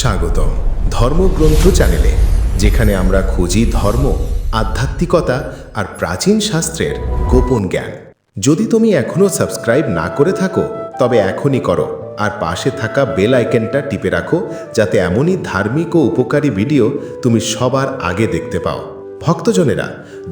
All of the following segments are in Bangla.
স্বাগতম ধর্মগ্রন্থ চ্যানেলে, যেখানে আমরা খুঁজি ধর্ম, আধ্যাত্মিকতা আর প্রাচীন শাস্ত্রের গোপন জ্ঞান। যদি তুমি এখনও সাবস্ক্রাইব না করে থাকো, তবে এখনই করো আর পাশে থাকা বেল আইকনটা টিপে রাখো, যাতে এমনই ধার্মিক ও উপকারী ভিডিও তুমি সবার আগে দেখতে পাও। ভক্তজনেরা,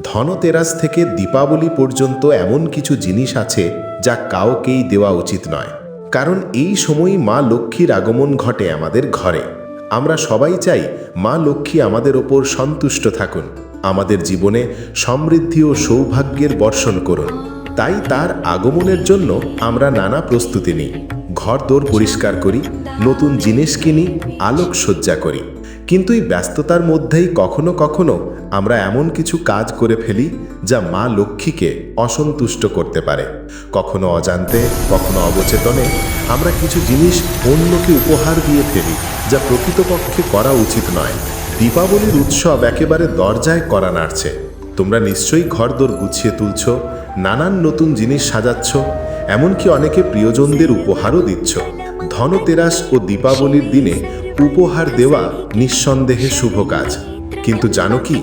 ধনতেরাস থেকে দীপাবলি পর্যন্ত এমন কিছু জিনিস আছে যা কাউকেই দেওয়া উচিত নয়। কারণ এই সময়ই মা লক্ষ্মীর আগমন ঘটে আমাদের ঘরে। আমরা সবাই চাই মা লক্ষ্মী আমাদের ওপর সন্তুষ্ট থাকুন, আমাদের জীবনে সমৃদ্ধি ও সৌভাগ্যের বর্ষণ করুন। তাই তার আগমনের জন্য আমরা নানা প্রস্তুতি নিই ঘর দোর পরিষ্কার করি, নতুন জিনিস কিনি, আলোকসজ্জা করি। কিন্তু এই ব্যস্ততার মধ্যেই কখনো কখনো আমরা এমন কিছু কাজ করে ফেলি যা মা লক্ষ্মীকে অসন্তুষ্ট করতে পারে। কখনো অজান্তে, কখনো অবচেতনে আমরা কিছু জিনিস অন্যকে উপহার দিয়ে ফেলি যা প্রকৃতপক্ষে করা উচিত নয়। দীপাবলির উৎসব একেবারে দরজায় করা নাড়ছে। তোমরা নিশ্চয়ই ঘরদোর গুছিয়ে তুলছ, নানান নতুন জিনিস সাজাচ্ছ, এমনকি অনেকে প্রিয়জনদের উপহারও দিচ্ছ। ধনতেরাস ও দীপাবলির দিনে উপহার দেওয়া নিঃসন্দেহে শুভ কাজ। কিন্তু জানো কি?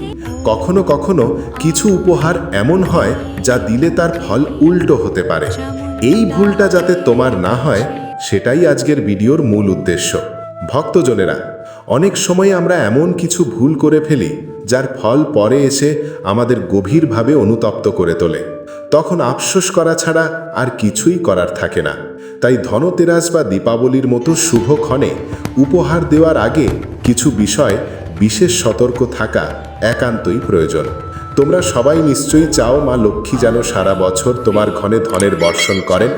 কখনো কখনো কিছু উপহার এমন হয় যা দিলে তার ফল উল্টো হতে পারে। এই ভুলটা যাতে তোমার না হয়, সেটাই আজকের ভিডিওর মূল উদ্দেশ্য। ভক্তজনেরা, অনেক সময় আমরা এমন কিছু ভুল করে ফেলি, যার ফল পরে এসে আমাদের গভীরভাবে অনুতপ্ত করে তোলে। তখন আফসোস করা ছাড়া আর কিছুই করার থাকে না। তাই ধনতেরাস বা দীপাবলির মতো শুভ ক্ষণে উপহার দেওয়ার আগে কিছু বিষয় বিশেষ সতর্ক থাকা একান্তই প্রয়োজন। তোমরা সবাই নিশ্চয়ই চাও মা লক্ষ্মী যেন সারা বছর তোমার ঘনে ধনের বর্ষণ করেন।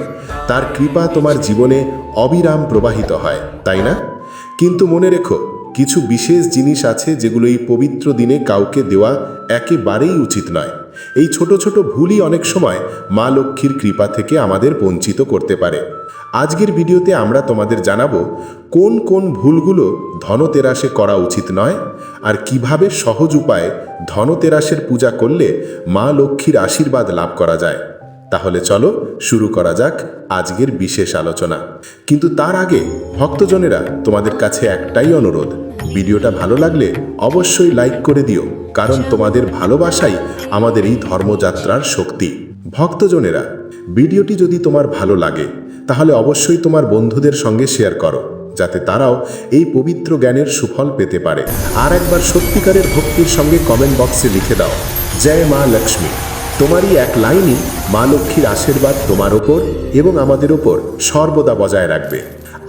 তার কৃপা তোমার জীবনে অবিরাম প্রবাহিত হয়, তাই না? কিন্তু মনে রেখো, কিছু বিশেষ জিনিস আছে যেগুলো এই পবিত্র দিনে কাউকে দেওয়া একেবারেই উচিত নয়। এই ছোট ছোট ভুলই অনেক সময় মা লক্ষ্মীর কৃপা থেকে আমাদের বঞ্চিত করতে পারে। আজকের ভিডিওতে আমরা তোমাদের জানাব, কোন কোন ভুলগুলো ধনতেরাসে করা উচিত নয় আর কীভাবে সহজ উপায়ে ধনতেরাসের পূজা করলে মা লক্ষ্মীর আশীর্বাদ লাভ করা যায়। তাহলে চলো শুরু করা যাক আজকের বিশেষ আলোচনা। কিন্তু তার আগে ভক্তজনেরা তোমাদের কাছে একটাই অনুরোধ, ভিডিওটা ভালো লাগলে অবশ্যই লাইক করে দিও। কারণ তোমাদের ভালোবাসাই আমাদের এই ধর্মযাত্রার শক্তি। ভক্তজনেরা, ভিডিওটি যদি তোমার ভালো লাগে, তাহলে অবশ্যই তোমার বন্ধুদের সঙ্গে শেয়ার করো, যাতে তারাও এই পবিত্র জ্ঞানের সুফল পেতে পারে। আর একবার সত্যিকারের ভক্তির সঙ্গে কমেন্ট বক্সে লিখে দাও, জয় মা লক্ষ্মী। তোমারই এক লাইনই মা লক্ষ্মীর আশীর্বাদ তোমার ওপর এবং আমাদের ওপর সর্বদা বজায় রাখবে।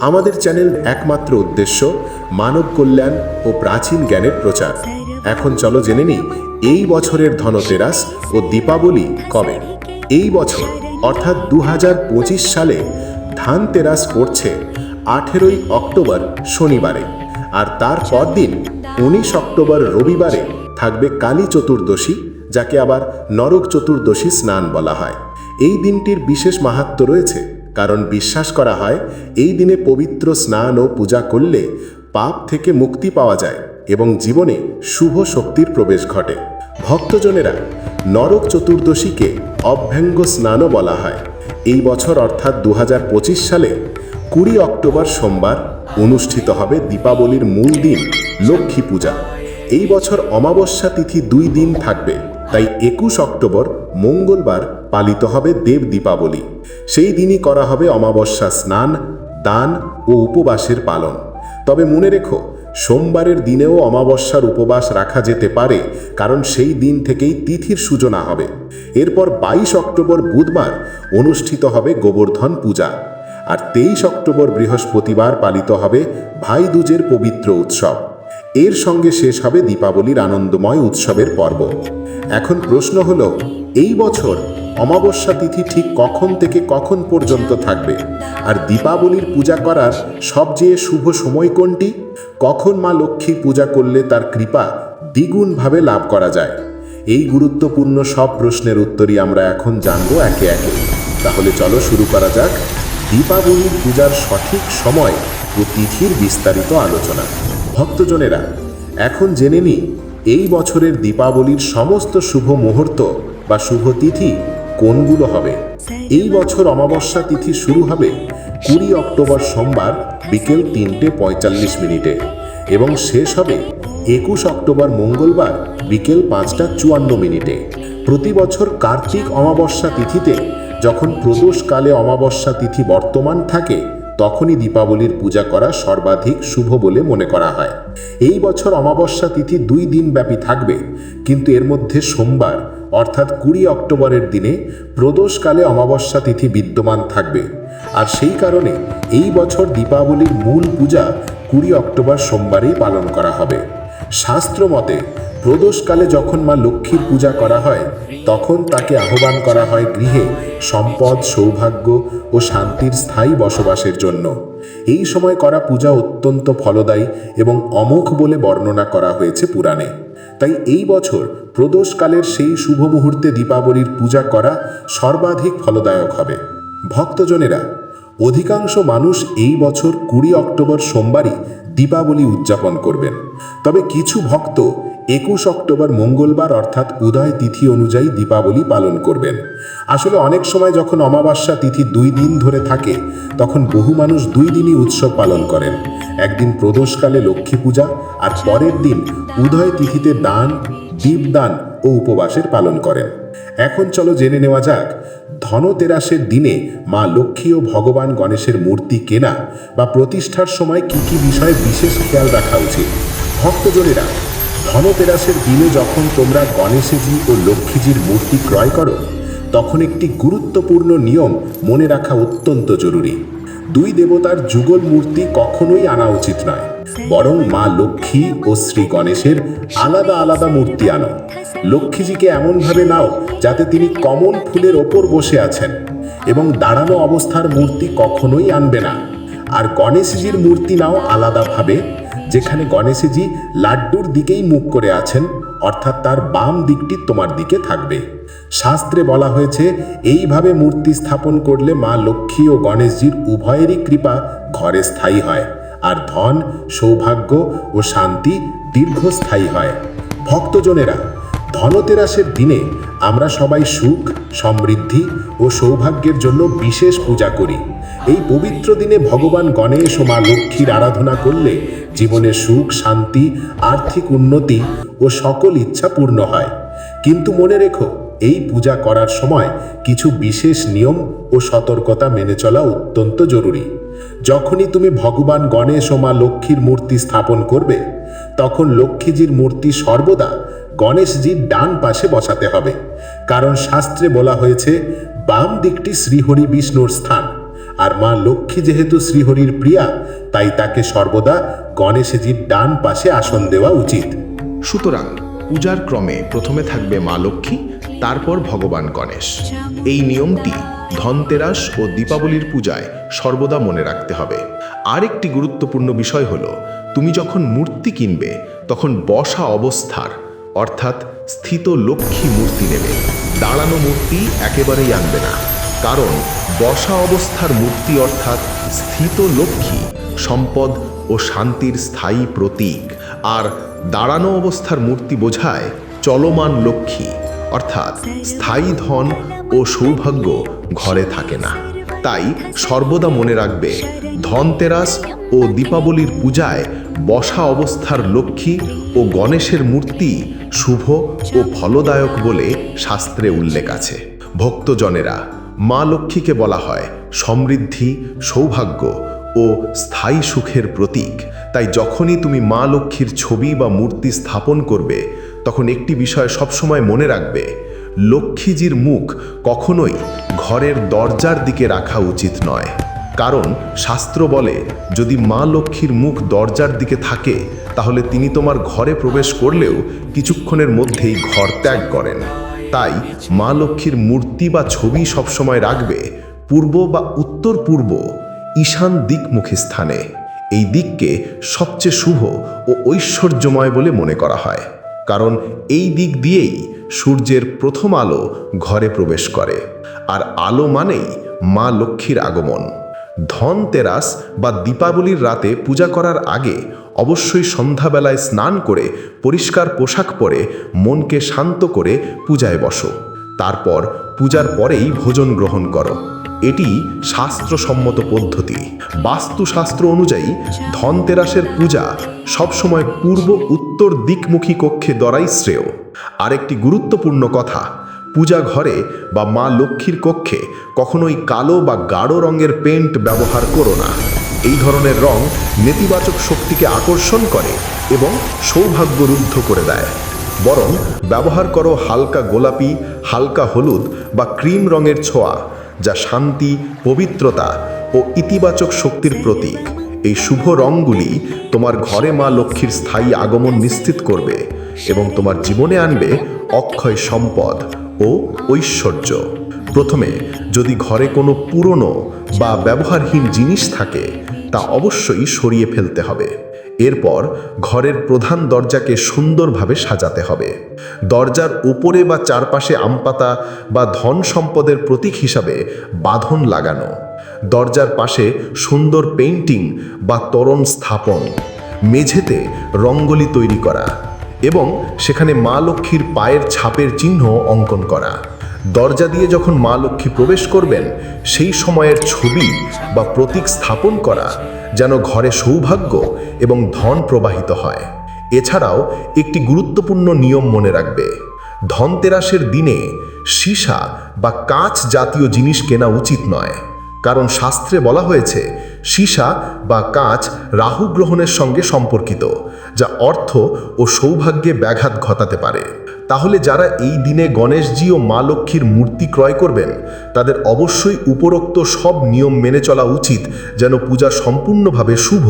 আমাদের চ্যানেল একমাত্র উদ্দেশ্য মানব কল্যাণ ও প্রাচীন জ্ঞানের প্রচার। এখন চলো জেনে নিই, এই বছরের ধনতেরাস ও দীপাবলি কবে? এই বছর, অর্থাৎ দু হাজার পঁচিশ সালে, ধানতেরাস পড়ছে আঠেরোই অক্টোবর শনিবারে আর তার পরদিন উনিশ অক্টোবর রবিবারে থাকবে কালী চতুর্দশী, যাকে আবার নরক চতুর্দশী স্নান বলা হয়। এই দিনটির বিশেষ মাহাত্ম রয়েছে, কারণ বিশ্বাস করা হয় এই দিনে পবিত্র স্নান ও পূজা করলে পাপ থেকে মুক্তি পাওয়া যায়। এবং জীবনে শুভ শক্তির প্রবেশ ঘটে। ভক্তজনেরা নরক চতুর্দশীকে অভ্যঙ্গ স্নানও বলা হয়। এই বছর অর্থাৎ দু হাজার পঁচিশ সালে কুড়ি অক্টোবর সোমবার অনুষ্ঠিত হবে দীপাবলির মূল দিন লক্ষ্মী পূজা। এই বছর অমাবস্যা তিথি দুই দিন থাকবে, তাই একুশ অক্টোবর মঙ্গলবার পালিত হবে দেব দীপাবলি। সেই দিনই করা হবে অমাবস্যা স্নান, দান ও উপবাসের পালন। তবে মনে রেখো সোমবারের দিনেও অমাবস্যার উপবাস রাখা যেতে পারে, কারণ সেই দিন থেকেই তিথির সূচনা হবে। এরপর বাইশ অক্টোবর বুধবার অনুষ্ঠিত হবে গোবর্ধন পূজা। আর তেইশ অক্টোবর বৃহস্পতিবার পালিত হবে ভাই দুজের পবিত্র উৎসব। এর সঙ্গে শেষ হবে দীপাবলির আনন্দময় উৎসবের পর্ব। এখন প্রশ্ন হল, এই বছর অমাবস্যা তিথি ঠিক কখন থেকে কখন পর্যন্ত থাকবে? আর দীপাবলির পূজা করার সবচেয়ে শুভ সময় কোনটি? কখন মা লক্ষ্মীর পূজা করলে তার কৃপা দ্বিগুণভাবে লাভ করা যায়? এই গুরুত্বপূর্ণ সব প্রশ্নের উত্তরই আমরা এখন জানব একে একে। তাহলে চলো শুরু করা যাক। দীপাবলির পূজার সঠিক সময় ও তিথির বিস্তারিত আলোচনা। ভক্তজনেরা, এখন জেনে নিই, এই বছরের দীপাবলির সমস্ত শুভ মুহূর্ত বা শুভ তিথি কোনগুলো হবে? এই বছর অমাবস্যা তিথি শুরু হবে কুড়ি অক্টোবর সোমবার বিকেল তিনটে পঁয়তাল্লিশ মিনিটে এবং শেষ হবে একুশ অক্টোবর মঙ্গলবার বিকেল পাঁচটা চুয়ান্ন মিনিটে। প্রতি বছর কার্তিক অমাবস্যা তিথিতে যখন প্রদোষকালে অমাবস্যা তিথি বর্তমান থাকে, তখনই দীপাবলির পূজা করা সর্বাধিক শুভ বলে মনে করা হয়। এই বছর অমাবস্যা তিথি দুই দিন ব্যাপী থাকবে, কিন্তু এর মধ্যে সোমবার অর্থাৎ কুড়ি অক্টোবরের দিনে প্রদোষকালে অমাবস্যা তিথি বিদ্যমান থাকবে। আর সেই কারণে এই বছর দীপাবলির মূল পূজা কুড়ি অক্টোবর সোমবারেই পালন করা হবে। শাস্ত্র মতে, প্রদোষকালে যখন মা লক্ষ্মীর পূজা করা হয়, তখন তাকে আহ্বান করা হয় গৃহে সম্পদ, সৌভাগ্য ও শান্তির স্থায়ী বসবাসের জন্য। এই সময় করা পূজা অত্যন্ত ফলদায়ী এবং অমোঘ বলে বর্ণনা করা হয়েছে পুরাণে। তাই এই বছর প্রদোষকালের সেই শুভ মুহূর্তে দীপাবলির পূজা করা সর্বাধিক ফলদায়ক হবে। ভক্তজনেরা, অধিকাংশ মানুষ এই বছর কুড়ি অক্টোবর সোমবারই দীপাবলি উদযাপন করবেন। তবে কিছু ভক্ত একুশ অক্টোবর মঙ্গলবার অর্থাৎ উদয় তিথি অনুযায়ী দীপাবলি পালন করবেন। আসলে অনেক সময় যখন অমাবস্যা তিথি দুই দিন ধরে থাকে, তখন বহু মানুষ দুই দিনই উৎসব পালন করেন। একদিন প্রদোষকালে লক্ষ্মী পূজা আর পরের দিন উদয় তিথিতে দান দীপদান ও উপবাসের পালন করেন। এখন চলো জেনে নেওয়া যাক, ধনতেরাসের দিনে মা লক্ষ্মী ও ভগবান গণেশের মূর্তি কেনা বা প্রতিষ্ঠার সময় কি কি বিষয়ে বিশেষ খেয়াল রাখা উচিত? ভক্তজনেরা, ধনতেরাসের দিনে যখন তোমরা গণেশজি ও লক্ষ্মীজির মূর্তি ক্রয় করো, তখন একটি গুরুত্বপূর্ণ নিয়ম মনে রাখা অত্যন্ত জরুরি। দুই দেবতার যুগল মূর্তি কখনোই আনা উচিত নয়। বরং মা লক্ষ্মী ও শ্রী গণেশের আলাদা আলাদা মূর্তি আনো। লক্ষ্মীজিকে এমনভাবে নাও যাতে তিনি কমল ফুলের ওপর বসে আছেন এবং দাঁড়ানো অবস্থার মূর্তি কখনোই আনবে না। আর গণেশজির মূর্তি নাও আলাদাভাবে, যেখানে গণেশজি লাড্ডুর দিকেই মুখ করে আছেন, অর্থাৎ তার বাম দিকটি তোমার দিকে থাকবে। শাস্ত্রে বলা হয়েছে, এইভাবে মূর্তি স্থাপন করলে মা লক্ষ্মী ও গণেশজির উভয়েরই কৃপা ঘরে স্থায়ী হয়। আর ধন, সৌভাগ্য ও শান্তি দীর্ঘস্থায়ী হয়। ভক্তজনেরা, ধনতেরাসের দিনে আমরা সবাই সুখ, সমৃদ্ধি ও সৌভাগ্যের জন্য বিশেষ পূজা করি। এই পবিত্র দিনে ভগবান গণেশ ও মা লক্ষ্মীর আরাধনা করলে জীবনে সুখ, শান্তি, আর্থিক উন্নতি ও সকল ইচ্ছা পূর্ণ হয়। কিন্তু মনে রেখো, এই পূজা করার সময় কিছু বিশেষ নিয়ম ও সতর্কতা মেনে চলা অত্যন্ত জরুরি। যখনই তুমি ভগবান গণেশ ও মা লক্ষ্মীর মূর্তি স্থাপন করবে, তখন লক্ষ্মীজির মূর্তি সর্বদা গণেশজির ডান পাশে বসাতে হবে। কারণ শাস্ত্রে বলা হয়েছে, বাম দিকটি শ্রীহরি বিষ্ণুর স্থান, আর মা লক্ষ্মী যেহেতু শ্রীহরির প্রিয়া, তাই তাকে সর্বদা গণেশজির ডান পাশে আসন দেওয়া উচিত। সুতরাং পূজার ক্রমে প্রথমে থাকবে মা লক্ষ্মী, তারপর ভগবান গণেশ। এই নিয়মটি ধনতেরাস ও দীপাবলির পূজায় সর্বদা মনে রাখতে হবে। আরেকটি গুরুত্বপূর্ণ বিষয় হলো, তুমি যখন মূর্তি কিনবে, তখন বসা অবস্থার, অর্থাৎ স্থিত লক্ষ্মী মূর্তি নেবে। দাঁড়ানো মূর্তি একেবারেই আনবে না। কারণ বসা অবস্থার মূর্তি অর্থাৎ স্থিত লক্ষ্মী, সম্পদ ও শান্তির স্থায়ী প্রতীক। আর দাঁড়ানো অবস্থার মূর্তি বোঝায় চলমান লক্ষ্মী, অর্থাৎ স্থায়ী ধন ও সৌভাগ্য ঘরে থাকে না। তাই সর্বদা মনে রাখবে, ধনতেরাস ও দীপাবলির পূজায় বসা অবস্থার লক্ষ্মী ও গণেশের মূর্তি শুভ ও ফলদায়ক বলে শাস্ত্রে উল্লেখ আছে। ভক্তজনেরা, মা লক্ষ্মীকে বলা হয় সমৃদ্ধি, সৌভাগ্য ও স্থায়ী সুখের প্রতীক। তাই যখনই তুমি মা লক্ষ্মীর ছবি বা মূর্তি স্থাপন করবে, তখন একটি বিষয় সবসময় মনে রাখবে লক্ষ্মীজির মুখ কখনোই ঘরের দরজার দিকে রাখা উচিত নয়। কারণ শাস্ত্র বলে, যদি মা লক্ষ্মীর মুখ দরজার দিকে থাকে, তাহলে তিনি তোমার ঘরে প্রবেশ করলেও কিছুক্ষণের মধ্যেই ঘর ত্যাগ করেন। তাই মা লক্ষ্মীর মূর্তি বা ছবি সবসময় রাখবে পূর্ব বা উত্তর পূর্ব ঈশান দিকমুখী স্থানে। এই দিককে সবচেয়ে শুভ ও ঐশ্বর্যময় বলে মনে করা হয়। কারণ এই দিক দিয়েই সূর্যের প্রথম আলো ঘরে প্রবেশ করে। আর আলো মানেই মা লক্ষ্মীর আগমন। ধনতেরাস বা দীপাবলির রাতে পূজা করার আগে অবশ্যই সন্ধ্যাবেলায় স্নান করে পরিষ্কার পোশাক পরে মনকে শান্ত করে পূজায় বসো। তারপর পূজার পরেই ভোজন গ্রহণ করো। এটি শাস্ত্রসম্মত পদ্ধতি। বাস্তুশাস্ত্র অনুযায়ী ধনতেরাসের পূজা সবসময় পূর্ব উত্তর দিকমুখী কক্ষে দরাই শ্রেয়। আরেকটি গুরুত্বপূর্ণ কথা, পূজা ঘরে বা মা লক্ষ্মীর কক্ষে কখনোই কালো বা গাঢ় রঙের পেন্ট ব্যবহার করো না। এই ধরনের রং নেতিবাচক শক্তিকে আকর্ষণ করে এবং সৌভাগ্যরুদ্ধ করে দেয়। বরং ব্যবহার করো হালকা গোলাপি, হালকা হলুদ বা ক্রিম রঙের ছোঁয়া। যা শান্তি, পবিত্রতা ও ইতিবাচক শক্তির প্রতীক। এই শুভ রঙগুলি তোমার ঘরে মা লক্ষ্মীর স্থায়ী আগমন নিশ্চিত করবে এবং তোমার জীবনে আনবে অক্ষয় সম্পদ ও ঐশ্বর্য। প্রথমে, যদি ঘরে কোনো পুরনো বা ব্যবহারহীন জিনিস থাকে, তা অবশ্যই সরিয়ে ফেলতে হবে। এরপর ঘরের প্রধান দরজাকে সুন্দরভাবে সাজাতে হবে। দরজার উপরে বা চারপাশে আমপাতা বা ধন সম্পদের প্রতীক হিসাবে বাঁধন লাগানো। দরজার পাশে সুন্দর পেইন্টিং বা তোরণ স্থাপন। মেঝেতে রঙ্গোলি তৈরি করা এবং সেখানে মা লক্ষ্মীর পায়ের ছাপের চিহ্ন অঙ্কন করা। দরজা দিয়ে যখন মা লক্ষ্মী প্রবেশ করবেন, সেই সময়ের ছবি বা প্রতীক স্থাপন করা যেন ঘরে সৌভাগ্য এবং ধন প্রবাহিত হয়। এছাড়াও একটি গুরুত্বপূর্ণ নিয়ম মনে রাখবে। ধনতেরাসের দিনে সীসা বা কাঁচ জাতীয় জিনিস কেনা উচিত নয়। কারণ শাস্ত্রে বলা হয়েছে, সীসা বা কাঁচ রাহু গ্রহণের সঙ্গে সম্পর্কিত, যা অর্থ ও সৌভাগ্যে ব্যাঘাত ঘটাতে পারে। তাহলে যারা এই দিনে গণেশজি ও মা লক্ষ্মীর মূর্তি ক্রয় করবেন, তাদের অবশ্যই উপরোক্ত সব নিয়ম মেনে চলা উচিত যেন পূজা সম্পূর্ণভাবে শুভ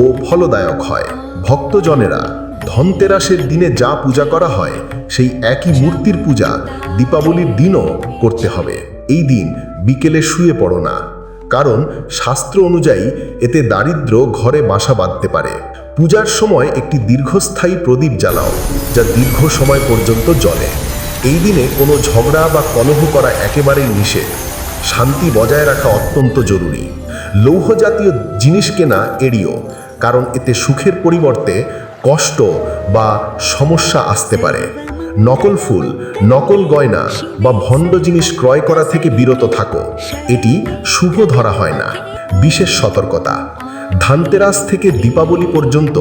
ও ফলদায়ক হয়। ভক্তজনেরা, ধনতেরাসের দিনে যা পূজা করা হয়, সেই একই মূর্তির পূজা দীপাবলির দিনও করতে হবে। এই দিন বিকেলে শুয়ে পড়ো না, কারণ শাস্ত্র অনুযায়ী এতে দারিদ্র ঘরে বাসা বাঁধতে পারে। পূজার সময় একটি দীর্ঘস্থায়ী প্রদীপ জ্বালাও, যা দীর্ঘ সময় পর্যন্ত জ্বলে। এই দিনে কোনো ঝগড়া বা কলহ করা একেবারেই নিষেধ। শান্তি বজায় রাখা অত্যন্ত জরুরি। লৌহ জাতীয় জিনিস কেনা এড়িও, কারণ এতে সুখের পরিবর্তে কষ্ট বা সমস্যা আসতে পারে। নকল ফুল, নকল গয়না বা ভণ্ড জিনিস ক্রয় করা থেকে বিরত থাকো। এটি শুভ ধরা হয় না। বিশেষ সতর্কতা। ধানতেরাস থেকে দীপাবলি পর্যন্ত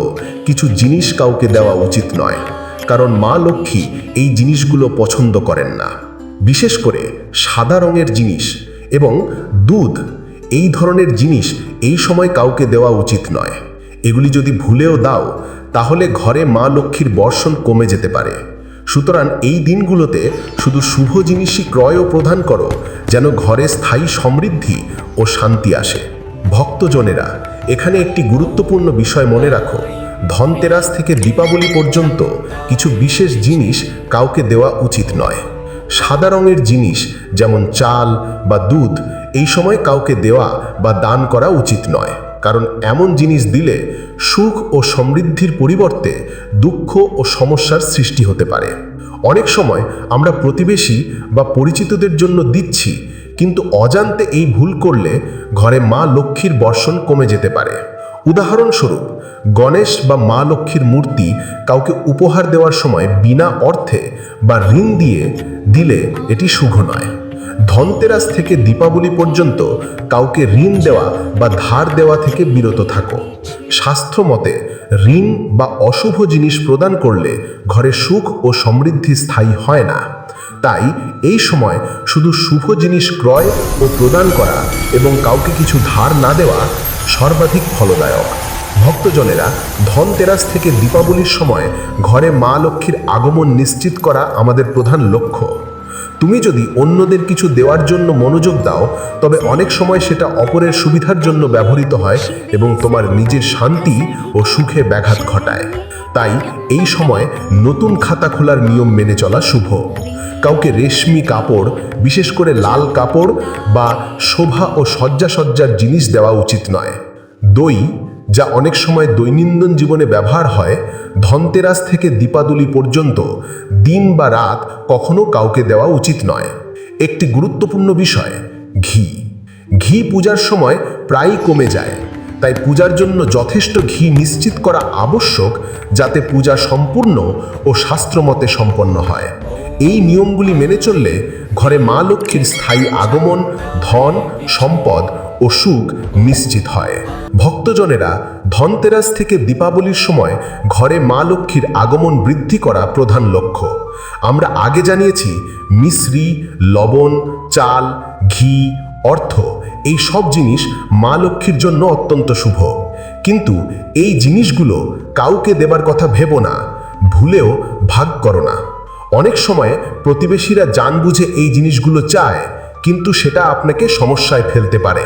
কিছু জিনিস কাউকে দেওয়া উচিত নয়, কারণ মা লক্ষ্মী এই জিনিসগুলো পছন্দ করেন না। বিশেষ করে সাদা রঙের জিনিস এবং দুধ, এই ধরনের জিনিস এই সময় কাউকে দেওয়া উচিত নয়। এগুলি যদি ভুলেও দাও, তাহলে ঘরে মা লক্ষ্মীর বর্ষণ কমে যেতে পারে। সুতরাং এই দিনগুলোতে শুধু শুভ জিনিসই ক্রয় ও প্রদান করো, যেন ঘরে স্থায়ী সমৃদ্ধি ও শান্তি আসে। ভক্তজনেরা এখানে একটি গুরুত্বপূর্ণ বিষয় মনে রাখো। ধনতেরাস থেকে দীপাবলি পর্যন্ত কিছু বিশেষ জিনিস কাউকে দেওয়া উচিত নয়। সাদা রঙের জিনিস, যেমন চাল বা দুধ, এই সময় কাউকে দেওয়া বা দান করা উচিত নয়। কারণ এমন জিনিস দিলে সুখ ও সমৃদ্ধির পরিবর্তে দুঃখ ও সমস্যার সৃষ্টি হতে পারে। অনেক সময় আমরা প্রতিবেশী বা পরিচিতদের জন্য দিচ্ছি কিন্তু অজান্তে এই ভুল করলে ঘরে মা লক্ষ্মীর বর্ষণ কমে যেতে পারে। উদাহরণস্বরূপ, গণেশ বা মা লক্ষ্মীর মূর্তি কাউকে উপহার দেওয়ার সময় বিনা অর্থে বা ঋণ দিয়ে দিলে এটি শুভ নয়। ধনতেরাস থেকে দীপাবলি পর্যন্ত কাউকে ঋণ দেওয়া বা ধার দেওয়া থেকে বিরত থাকো। শাস্ত্র মতে, ঋণ বা অশুভ জিনিস প্রদান করলে ঘরে সুখ ও সমৃদ্ধি স্থায়ী হয় না। তাই এই সময় শুধু শুভ জিনিস ক্রয় ও প্রদান করা এবং কাউকে কিছু ধার না দেওয়া সর্বাধিক ফলদায়ক। ভক্তজনেরা ধনতেরাস থেকে দীপাবলির সময় ঘরে মা লক্ষ্মীর আগমন নিশ্চিত করা আমাদের প্রধান লক্ষ্য। তুমি যদি অন্যদের কিছু দেওয়ার জন্য মনোযোগ দাও, তবে অনেক সময় সেটা অপরের সুবিধার জন্য ব্যবহৃত হয় এবং তোমার নিজের শান্তি ও সুখে ব্যাঘাত ঘটায়। তাই এই সময় নতুন খাতা খোলার নিয়ম মেনে চলা শুভ। কাউকে রেশমি কাপড়, বিশেষ করে লাল কাপড় বা শোভা ও সজ্জাসজ্জার জিনিস দেওয়া উচিত নয়। দই যা অনেক সময় দৈনন্দিন জীবনে ব্যবহার হয়, ধনতেরাস থেকে দীপাদুলি পর্যন্ত দিন বা রাত কখনো কাউকে দেওয়া উচিত নয়। একটি গুরুত্বপূর্ণ বিষয়, ঘি। ঘি পূজার সময় প্রায়ই কমে যায়, তাই পূজার জন্য যথেষ্ট ঘি নিশ্চিত করা আবশ্যক যাতে পূজা সম্পূর্ণ ও শাস্ত্রমতে সম্পন্ন হয়। এই নিয়মগুলি মেনে চললে ঘরে মা লক্ষ্মীর স্থায়ী আগমন, ধন, সম্পদ ও সুখ নিশ্চিত হয়। ভক্তজনেরা ধনতেরাস থেকে দীপাবলির সময় ঘরে মা লক্ষ্মীর আগমন বৃদ্ধি করা প্রধান লক্ষ্য। আমরা আগে জানিয়েছি, মিশ্রি, লবণ, চাল, ঘি, অর্থ, এই সব জিনিস মা লক্ষ্মীর জন্য অত্যন্ত শুভ। কিন্তু এই জিনিসগুলো কাউকে দেবার কথা ভেবো না, ভুলেও ভাগ করো না। অনেক সময় প্রতিবেশীরা জান বুঝে এই জিনিসগুলো চায়, কিন্তু সেটা আপনাকে সমস্যায় ফেলতে পারে।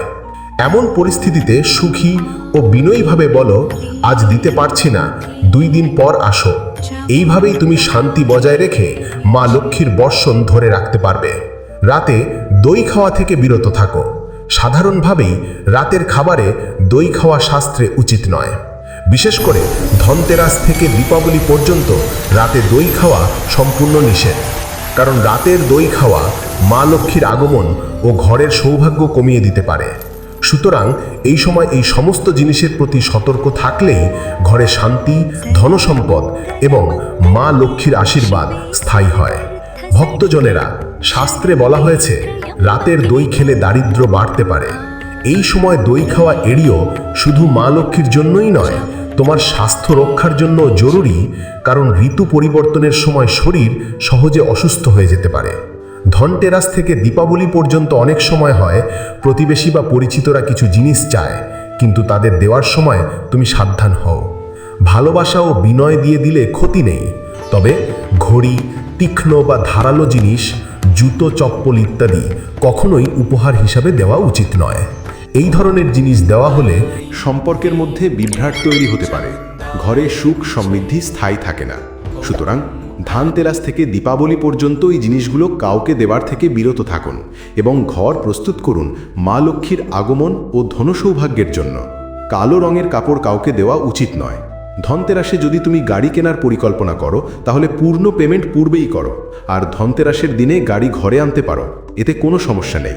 এমন পরিস্থিতিতে সুখী ও বিনয়ীভাবে বলো, আজ দিতে পারছি না, দুই দিন পর আসো। এইভাবেই তুমি শান্তি বজায় রেখে মা লক্ষ্মীর বর্ষণ ধরে রাখতে পারবে। রাতে দই খাওয়া থেকে বিরত থাকো। সাধারণভাবেই রাতের খাবারে দই খাওয়া শাস্ত্রে উচিত নয়। বিশেষ করে ধনতেরাস থেকে দীপাবলি পর্যন্ত রাতে দই খাওয়া সম্পূর্ণ নিষেধ। কারণ রাতের দই খাওয়া মা লক্ষ্মীর আগমন ও ঘরের সৌভাগ্য কমিয়ে দিতে পারে। সুতরাং এই সময় এই সমস্ত জিনিসের প্রতি সতর্ক থাকলেই ঘরে শান্তি, ধনসম্পদ এবং মা লক্ষ্মীর আশীর্বাদ স্থায়ী হয়। ভক্তজনেরা, শাস্ত্রে বলা হয়েছে, রাতের দই খেলে দারিদ্র্য বাড়তে পারে। এই সময় দই খাওয়া এড়িয়েও শুধু মা লক্ষ্মীর জন্যই নয়, তোমার স্বাস্থ্য রক্ষার জন্য জরুরি, কারণ ঋতু পরিবর্তনের সময় শরীর সহজে অসুস্থ হয়ে যেতে পারে। ধনতেরাস থেকে দীপাবলি পর্যন্ত অনেক সময় হয় প্রতিবেশী বা পরিচিতরা কিছু জিনিস চায়, কিন্তু তাদের দেওয়ার সময় তুমি সাবধান হও। ভালোবাসা ও বিনয় দিয়ে দিলে ক্ষতি নেই, তবে ঘড়ি, তীক্ষ্ণ বা ধারালো জিনিস, জুতো, চপ্পল ইত্যাদি কখনোই উপহার হিসাবে দেওয়া উচিত নয়। এই ধরনের জিনিস দেওয়া হলে সম্পর্কের মধ্যে বিভ্রাট তৈরি হতে পারে। ঘরে সুখ সমৃদ্ধি স্থায়ী থাকে না। সুতরাং ধানতেরাস থেকে দীপাবলি পর্যন্ত এই জিনিসগুলো কাউকে দেওয়ার থেকে বিরত থাকুন এবং ঘর প্রস্তুত করুন মা লক্ষ্মীর আগমন ও ধনসৌভাগ্যের জন্য। কালো রঙের কাপড় কাউকে দেওয়া উচিত নয়। ধনতেরাসে যদি তুমি গাড়ি কেনার পরিকল্পনা করো, তাহলে পূর্ণ পেমেন্ট পূর্বেই করো। আর ধনতেরাসের দিনে গাড়ি ঘরে আনতে পারো, এতে কোনো সমস্যা নেই।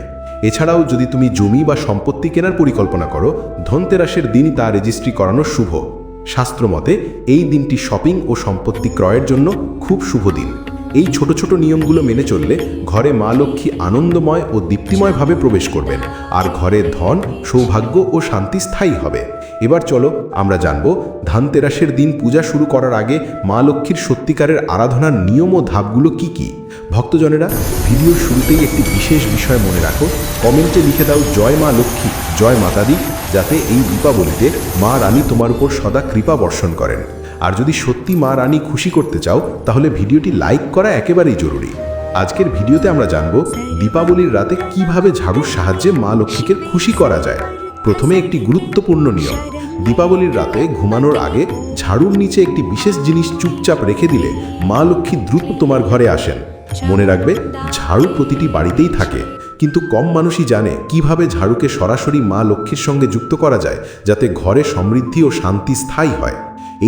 এছাড়াও যদি তুমি জমি বা সম্পত্তি কেনার পরিকল্পনা করো, ধনতেরাসের দিন তা রেজিস্ট্রি করানো শুভ। শাস্ত্রমতে, এই দিনটি শপিং ও সম্পত্তি ক্রয়ের জন্য খুব শুভ দিন। এই ছোট ছোট নিয়মগুলো মেনে চললে ঘরে মা লক্ষ্মী আনন্দময় ও দীপ্তিময়ভাবে প্রবেশ করবেন, আর ঘরে ধন, সৌভাগ্য ও শান্তি স্থায়ী হবে। এবার চলো, আমরা জানব, ধানতেরাসের দিন পূজা শুরু করার আগে মা লক্ষ্মীর সত্যিকারের আরাধনার নিয়ম ও ধাপগুলো কি কি? ভক্তজনেরা, ভিডিওর শুরুতেই একটি বিশেষ বিষয় মনে রাখো। কমেন্টে লিখে দাও, জয় মা লক্ষ্মী, জয় মাতাদি। যাতে এই দীপাবলিতে মা রানী তোমার উপর সদা কৃপা বর্ষণ করেন। আর যদি সত্যি মা রানী খুশি করতে চাও, তাহলে ভিডিওটি লাইক করা একেবারেই জরুরি। আজকের ভিডিওতে আমরা জানব দীপাবলির রাতে কীভাবে ঝাড়ুর সাহায্যে মা লক্ষ্মীকে খুশি করা যায়। প্রথমে একটি গুরুত্বপূর্ণ নিয়ম। দীপাবলির রাতে ঘুমানোর আগে ঝাড়ুর নিচে একটি বিশেষ জিনিস চুপচাপ রেখে দিলে মা লক্ষ্মী দ্রুত তোমার ঘরে আসেন। মনে রাখবে, ঝাড়ু প্রতিটি বাড়িতেই থাকে। কিন্তু কম মানুষই জানে কীভাবে ঝাড়ুকে সরাসরি মা লক্ষ্মীর সঙ্গে যুক্ত করা যায়, যাতে ঘরে সমৃদ্ধি ও শান্তি স্থায়ী হয়।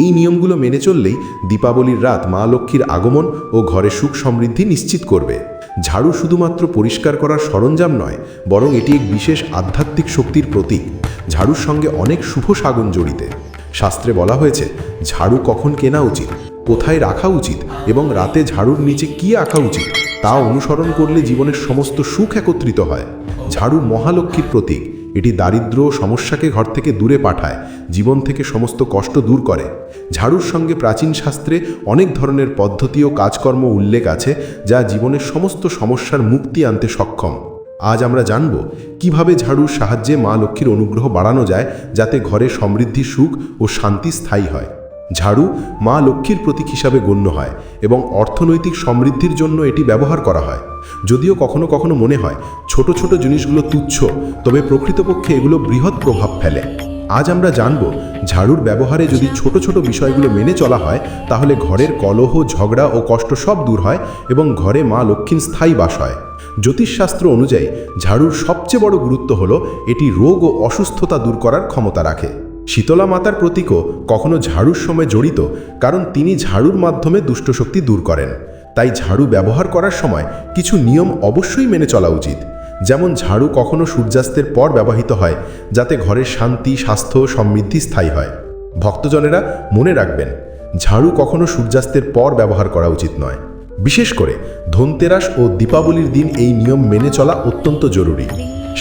এই নিয়মগুলো মেনে চললেই দীপাবলির রাত মা লক্ষ্মীর আগমন ও ঘরে সুখ সমৃদ্ধি নিশ্চিত করবে। ঝাড়ু শুধুমাত্র পরিষ্কার করার সরঞ্জাম নয়, বরং এটি এক বিশেষ আধ্যাত্মিক শক্তির প্রতীক। ঝাড়ুর সঙ্গে অনেক শুভ সাগন জড়িতে। শাস্ত্রে বলা হয়েছে, ঝাড়ু কখন কেনা উচিত? কোথায় রাখা উচিত এবং রাতে ঝাড়ুর নিচে কি আঁকা উচিত তা অনুসরণ করলে জীবনের সমস্ত সুখ একত্রিত হয়। ঝাড়ু মহালক্ষ্মীর প্রতীক। এটি দারিদ্র সমস্যাকে ঘর থেকে দূরে পাঠায়, জীবন থেকে সমস্ত কষ্ট দূর করে। ঝাড়ুর সঙ্গে প্রাচীন শাস্ত্রে অনেক ধরনের পদ্ধতি ও কাজকর্ম উল্লেখ আছে, যা জীবনের সমস্ত সমস্যার মুক্তি আনতে সক্ষম। আজ আমরা জানব কীভাবে ঝাড়ুর সাহায্যে মা লক্ষ্মীর অনুগ্রহ বাড়ানো যায়, যাতে ঘরে সমৃদ্ধি, সুখ ও শান্তি স্থায়ী হয়। ঝাড়ু মা লক্ষ্মীর প্রতীক হিসাবে গণ্য হয় এবং অর্থনৈতিক সমৃদ্ধির জন্য এটি ব্যবহার করা হয়। যদিও কখনো কখনো মনে হয়, ছোট ছোট জিনিসগুলো তুচ্ছ, তবে প্রকৃতপক্ষে এগুলো বৃহৎ প্রভাব ফেলে। আজ আমরা জানব, ঝাড়ুর ব্যবহারে যদি ছোট ছোট বিষয়গুলো মেনে চলা হয়, তাহলে ঘরের কলহ, ঝগড়া ও কষ্ট সব দূর হয় এবং ঘরে মা লক্ষ্মীর স্থায়ী বাস হয়। জ্যোতিষশাস্ত্র অনুযায়ী, ঝাড়ুর সবচেয়ে বড় গুরুত্ব হলো, এটি রোগ ও অসুস্থতা দূর করার ক্ষমতা রাখে। শীতলা মাতার প্রতীকও কখনো ঝাড়ুর সময় জড়িত, কারণ তিনি ঝাড়ুর মাধ্যমে দুষ্টশক্তি দূর করেন। তাই ঝাড়ু ব্যবহার করার সময় কিছু নিয়ম অবশ্যই মেনে চলা উচিত। যেমন ঝাড়ু কখনো সূর্যাস্তের পর ব্যবহৃত হয়, যাতে ঘরের শান্তি, স্বাস্থ্য, সমৃদ্ধি স্থায়ী হয়। ভক্তজনেরা মনে রাখবেন, ঝাড়ু কখনো সূর্যাস্তের পর ব্যবহার করা উচিত নয়। বিশেষ করে ধনতেরাস ও দীপাবলির দিন এই নিয়ম মেনে চলা অত্যন্ত জরুরি।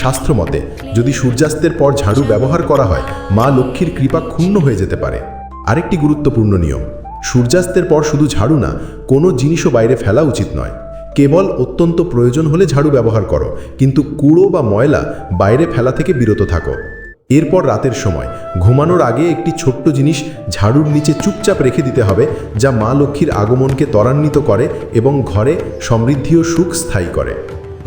শাস্ত্র মতে, যদি সূর্যাস্তের পর ঝাড়ু ব্যবহার করা হয়, মা লক্ষ্মীর কৃপা ক্ষুণ্ণ হয়ে যেতে পারে। আরেকটি গুরুত্বপূর্ণ নিয়ম, সূর্যাস্তের পর শুধু ঝাড়ু না, কোনো জিনিসও বাইরে ফেলা উচিত নয়। কেবল অত্যন্ত প্রয়োজন হলে ঝাড়ু ব্যবহার করো, কিন্তু কুড়ো বা ময়লা বাইরে ফেলা থেকে বিরত থাকো। এরপর রাতের সময়, ঘুমানোর আগে একটি ছোট্ট জিনিস ঝাড়ুর নিচে চুপচাপ রেখে দিতে হবে, যা মা লক্ষ্মীর আগমনকে ত্বরান্বিত করে এবং ঘরে সমৃদ্ধি ও সুখ স্থায়ী করে।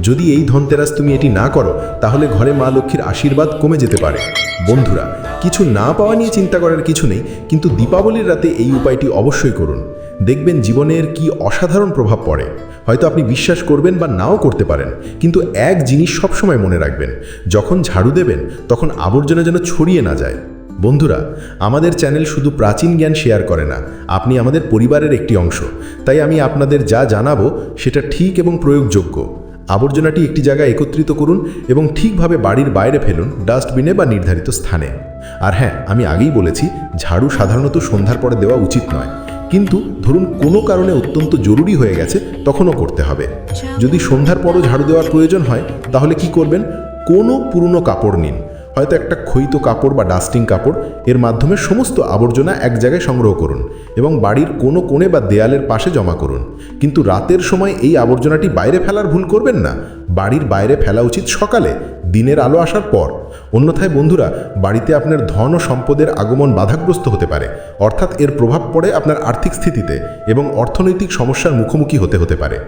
যদি এই ধনতেরাস তুমি এটি না করো, তাহলে ঘরে মা লক্ষ্মীর আশীর্বাদ কমে যেতে পারে। বন্ধুরা, কিছু না পাওয়া নিয়ে চিন্তা করার কিছু নেই, কিন্তু দীপাবলির রাতে এই উপায়টি অবশ্যই করুন। দেখবেন জীবনের কি অসাধারণ প্রভাব পড়ে। হয়তো আপনি বিশ্বাস করবেন বা নাও করতে পারেন, কিন্তু এক জিনিস সবসময় মনে রাখবেন, যখন ঝাড়ু দেবেন, তখন আবর্জনা যেন ছড়িয়ে না যায়। বন্ধুরা, আমাদের চ্যানেল শুধু প্রাচীন জ্ঞান শেয়ার করে না, আপনি আমাদের পরিবারের একটি অংশ। তাই আমি আপনাদের যা জানাব, সেটা ঠিক এবং প্রয়োগযোগ্য। আবর্জনাটি একটি জায়গায় একত্রিত করুন এবং ঠিকভাবে বাড়ির বাইরে ফেলুন ডাস্টবিনে বা নির্ধারিত স্থানে। আর হ্যাঁ আমি আগেই বলেছি, ঝাড়ু সাধারণত সন্ধ্যার পরে দেওয়া উচিত নয়। কিন্তু ধরুন কোনো কারণে অত্যন্ত জরুরি হয়ে গেছে, তখনও করতে হবে। যদি সন্ধ্যার পরও ঝাড়ু দেওয়ার প্রয়োজন হয়, তাহলে কি করবেন? কোনো পুরনো কাপড় নিন। হয়তো একটা ক্ষয়িত কাপড় বা ডাস্টিং কাপড়, এর মাধ্যমে সমস্ত আবর্জনা এক জায়গায় সংগ্রহ করুন এবং বাড়ির কোনো কোণে বা দেয়ালের পাশে জমা করুন। কিন্তু রাতের সময় এই আবর্জনাটি বাইরে ফেলার ভুল করবেন না। বাড়ির বাইরে ফেলা উচিত সকালে। দিনের আলো আসার পর। অন্যথায় বন্ধুরা, বাড়িতে আপনার ধন ও সম্পদের আগমন বাধাগ্রস্ত হতে পারে। অর্থাৎ এর প্রভাব পড়ে আপনার আর্থিক স্থিতিতে এবং অর্থনৈতিক সমস্যার মুখোমুখি হতে হতে পারে।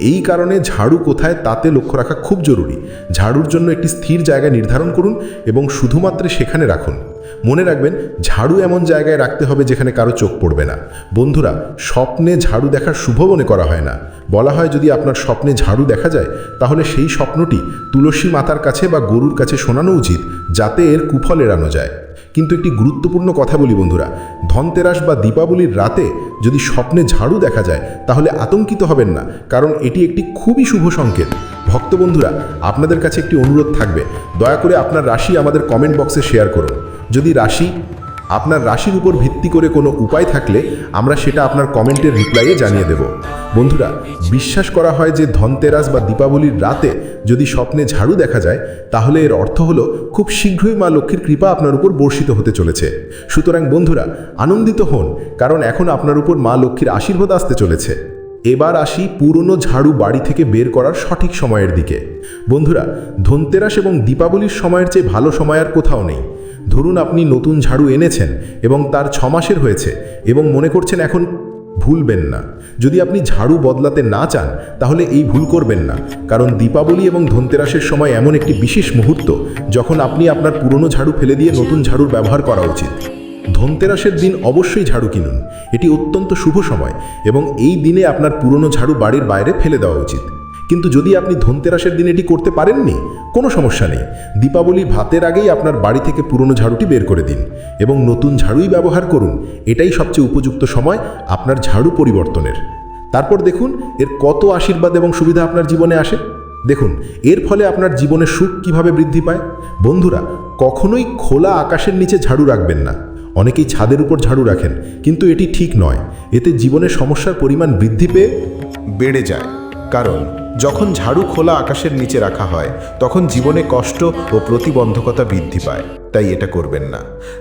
এই কারণে ঝাড়ু কোথায় তাতে লক্ষ্য রাখা খুব জরুরি। ঝাড়ুর জন্য একটি স্থির জায়গা নির্ধারণ করুন এবং শুধুমাত্র সেখানে রাখুন। মনে রাখবেন, ঝাড়ু এমন জায়গায় রাখতে হবে যেখানে কারও চোখ পড়বে না। বন্ধুরা, স্বপ্নে ঝাড়ু দেখার শুভ মনে করা হয় না। বলা হয় যদি আপনার স্বপ্নে ঝাড়ু দেখা যায়, তাহলে সেই স্বপ্নটি তুলসী মাতার কাছে বা গরুর কাছে শোনানো উচিত, যাতে এর কুফল এড়ানো যায়। কিন্তু একটি গুরুত্বপূর্ণ কথা বলি বন্ধুরা, ধনতেরাস বা দীপাবলির রাতে যদি স্বপ্নে ঝাড়ু দেখা যায়, তাহলে আতঙ্কিত হবেন না, কারণ এটি একটি খুবই শুভ সংকেত। ভক্ত বন্ধুরা, আপনাদের কাছে একটি অনুরোধ থাকবে, দয়া করে আপনার রাশি আমাদের কমেন্ট বক্সে শেয়ার করুন। যদি রাশি আপনার রাশির উপর ভিত্তি করে কোনো উপায় থাকলে আমরা সেটা আপনার কমেন্টের রিপ্লাইয়ে জানিয়ে দেব। বন্ধুরা, বিশ্বাস করা হয় যে ধনতেরাস বা দীপাবলির রাতে যদি স্বপ্নে ঝাড়ু দেখা যায়, তাহলে এর অর্থ হলো খুব শীঘ্রই মা লক্ষ্মীর কৃপা আপনার উপর বর্ষিত হতে চলেছে। সুতরাং বন্ধুরা, আনন্দিত হন, কারণ এখন আপনার উপর মা লক্ষ্মীর আশীর্বাদ আসতে চলেছে। এবার আসি পুরনো ঝাড়ু বাড়ি থেকে বের করার সঠিক সময়ের দিকে। বন্ধুরা, ধনতেরাস এবং দীপাবলির সময়ের চেয়ে ভালো সময় আর কোথাও নেই। ধরুন আপনি নতুন ঝাড়ু এনেছেন এবং তার ছ মাসের হয়েছে এবং মনে করছেন এখন ভুলবেন না। যদি আপনি ঝাড়ু বদলাতে না চান, তাহলে এই ভুল করবেন না। কারণ দীপাবলি এবং ধনতেরাসের সময় এমন একটি বিশেষ মুহূর্ত যখন আপনি আপনার পুরনো ঝাড়ু ফেলে দিয়ে নতুন ঝাড়ুর ব্যবহার করা উচিত। ধনতেরাসের দিন অবশ্যই ঝাড়ু কিনুন। এটি অত্যন্ত শুভ সময় এবং এই দিনে আপনার পুরনো ঝাড়ু বাড়ির বাইরে ফেলে দেওয়া উচিত। কিন্তু যদি আপনি ধনতেরাসের দিন এটি করতে পারেননি, কোনো সমস্যা নেই। দীপাবলি ভাতের আগেই আপনার বাড়ি থেকে পুরনো ঝাড়ুটি বের করে দিন এবং নতুন ঝাড়ুই ব্যবহার করুন। এটাই সবচেয়ে উপযুক্ত সময় আপনার ঝাড়ু পরিবর্তনের। তারপর দেখুন, এর কত আশীর্বাদ এবং সুবিধা আপনার জীবনে আসে। দেখুন, এর ফলে আপনার জীবনে সুখ কীভাবে বৃদ্ধি পায়? বন্ধুরা, কখনোই খোলা আকাশের নিচে ঝাড়ু রাখবেন না। অনেকেই ছাদের উপর ঝাড়ু রাখেন, কিন্তু এটি ঠিক নয়। এতে জীবনের সমস্যার পরিমাণ বৃদ্ধি পেয়ে বেড়ে যায়। কারণ, যখন ঝাড়ু খোলা আকাশের নিচে রাখা হয়, তখন জীবনে কষ্ট ও প্রতিবন্ধকতা বৃদ্ধি পায়, তাই এটা করবেন না।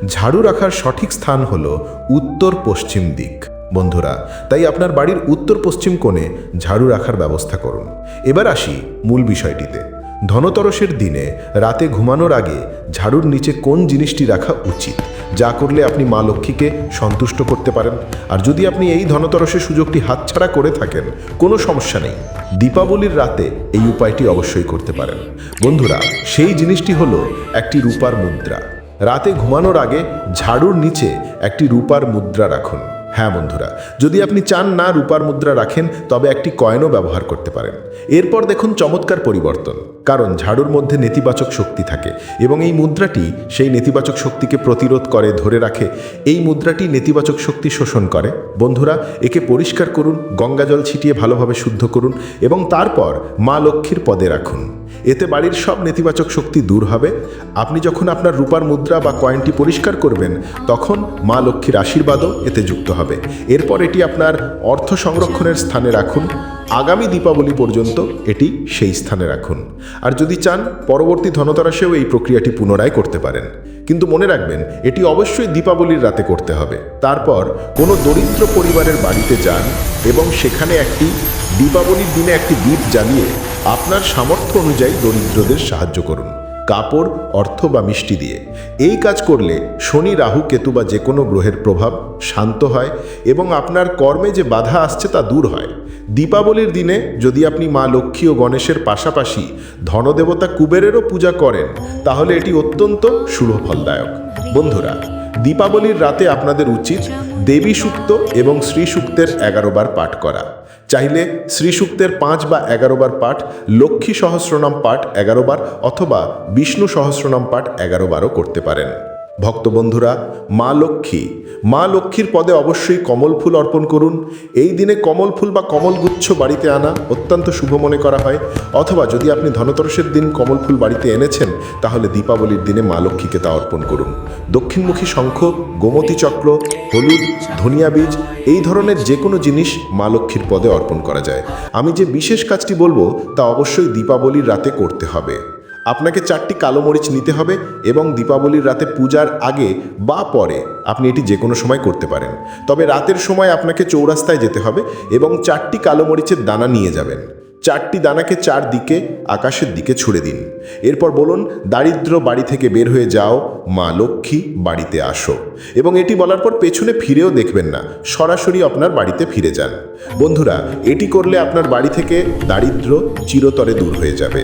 ঝাড়ু রাখার সঠিক স্থান হল উত্তর পশ্চিম দিক। বন্ধুরা, তাই আপনার বাড়ির উত্তর পশ্চিম কোণে ঝাড়ু রাখার ব্যবস্থা করুন। এবার আসি মূল বিষয়টিতে। ধনতরসের দিনে রাতে ঘুমানোর আগে ঝাড়ুর নিচে কোন জিনিসটি রাখা উচিত? যা করলে আপনি মা লক্ষ্মীকে সন্তুষ্ট করতে পারেন। আর যদি আপনি এই ধনতরসের সুযোগটি হাতছাড়া করে থাকেন, কোনো সমস্যা নেই। দীপাবলির রাতে এই উপায়টি অবশ্যই করতে পারেন। বন্ধুরা, সেই জিনিসটি হলো একটি রূপার মুদ্রা। রাতে ঘুমানোর আগে ঝাড়ুর নিচে একটি রূপার মুদ্রা রাখুন। হ্যাঁ বন্ধুরা, যদি আপনি চান না রূপার মুদ্রা রাখেন, তবে একটি কয়েনও ব্যবহার করতে পারেন। এরপর দেখুন চমৎকার পরিবর্তন। কারণ ঝাড়ুর মধ্যে নেতিবাচক শক্তি থাকে এবং এই মুদ্রাটি সেই নেতিবাচক শক্তিকে প্রতিরোধ করে, ধরে রাখে। এই মুদ্রাটি নেতিবাচক শক্তি শোষণ করে। বন্ধুরা, একে পরিষ্কার করুন, গঙ্গাজল ছিটিয়ে ভালোভাবে শুদ্ধ করুন এবং তারপর মা লক্ষ্মীর পদে রাখুন। এতে বাড়ির সব নেতিবাচক শক্তি দূর হবে। আপনি যখন আপনার রূপার মুদ্রা বা কয়েনটি পরিষ্কার করবেন, তখন মা লক্ষ্মীর আশীর্বাদও এতে যুক্ত হবে। এরপর এটি আপনার অর্থ সংরক্ষণের স্থানে রাখুন। আগামী দীপাবলি পর্যন্ত এটি সেই স্থানে রাখুন। আর যদি চান, পরবর্তী ধনতরাসেও এই প্রক্রিয়াটি পুনরায় করতে পারেন। কিন্তু মনে রাখবেন, এটি অবশ্যই দীপাবলির রাতে করতে হবে। তারপর কোনো দরিদ্র পরিবারের বাড়িতে যান এবং সেখানে একটি, দীপাবলির দিনে একটি দ্বীপ জ্বালিয়ে আপনার সামর্থ্য অনুযায়ী দরিদ্রদের সাহায্য করুন। কাপড়, অর্থ বা মিষ্টি দিয়ে। এই কাজ করলে শনি, রাহু, কেতু বা যে কোনো গ্রহের প্রভাব শান্ত হয় এবং আপনার কর্মে যে বাধা আসছে তা দূর হয়। দীপাবলির দিনে যদি আপনি মা লক্ষ্মী ও গণেশের পাশাপাশি ধনদেবতা কুবেরেরও পূজা করেন, তাহলে এটি অত্যন্ত শুভ ফলদায়ক বন্ধুরা, দীপাবলির রাতে আপনাদের উচিত দেবী সূক্ত এবং শ্রী সূক্তের এগারো বার পাঠ করা। চাইলে শ্রীসূক্তের পাঁচ বা এগারোবার পাঠ, লক্ষ্মী সহস্রনাম পাঠ এগারোবার অথবা বিষ্ণু সহস্রনাম পাঠ এগারো বারও করতে পারেন। ভক্তবন্ধুরা, মা লক্ষ্মী, মা লক্ষ্মীর পদে অবশ্যই কমল ফুল অর্পণ করুন। এই দিনে কমল ফুল বা কমলগুচ্ছ বাড়িতে আনা অত্যন্ত শুভ মনে করা হয়। অথবা যদি আপনি ধনতরসের দিন কমল ফুল বাড়িতে এনেছেন, তাহলে দীপাবলির দিনে মা লক্ষ্মীকে তা অর্পণ করুন। দক্ষিণমুখী শঙ্খ, গোমতী চক্র, হলুদ, ধনিয়া বীজ, এই ধরনের যে কোনো জিনিস মা লক্ষ্মীর পদে অর্পণ করা যায়। আমি যে বিশেষ কাজটি বলব, তা অবশ্যই দীপাবলির রাতে করতে হবে। আপনাকে চারটি কালো মরিচ নিতে হবে এবং দীপাবলির রাতে পূজার আগে বা পরে আপনি এটি যে কোনো সময় করতে পারেন। তবে রাতের সময় আপনাকে চৌরাস্তায় যেতে হবে এবং চারটি কালো মরিচের দানা নিয়ে যাবেন। চারটি দানাকে চার দিকে আকাশের দিকে ছুড়ে দিন। এরপর বলুন, দারিদ্র বাড়ি থেকে বের হয়ে যাও, মা লক্ষ্মী বাড়িতে আসো। এবং এটি বলার পর পেছনে ফিরেও দেখবেন না, সরাসরি আপনার বাড়িতে ফিরে যান। বন্ধুরা, এটি করলে আপনার বাড়ি থেকে দারিদ্র চিরতরে দূর হয়ে যাবে।